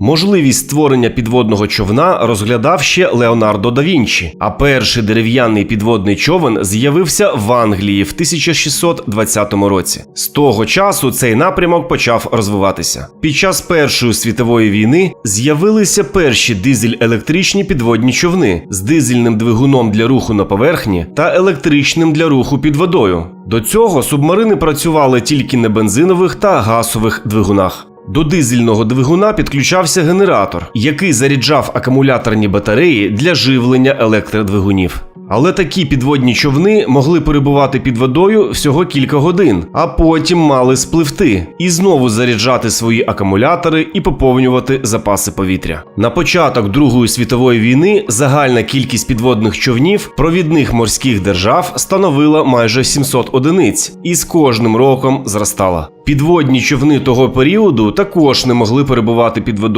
Можливість створення підводного човна розглядав ще Леонардо да Вінчі, а перший дерев'яний підводний човен з'явився в Англії в 1620 році. З того часу цей напрямок почав розвиватися. Під час Першої світової війни з'явилися перші дизель-електричні підводні човни з дизельним двигуном для руху на поверхні та електричним для руху під водою. До цього субмарини працювали тільки на бензинових та газових двигунах. До дизельного двигуна підключався генератор, який заряджав акумуляторні батареї для живлення електродвигунів. Але такі підводні човни могли перебувати під водою всього кілька годин, а потім мали спливти і знову заряджати свої акумулятори і поповнювати запаси повітря. На початок Другої світової війни загальна кількість підводних човнів провідних морських держав становила майже 700 одиниць і з кожним роком зростала. Підводні човни того періоду також не могли перебувати під водою.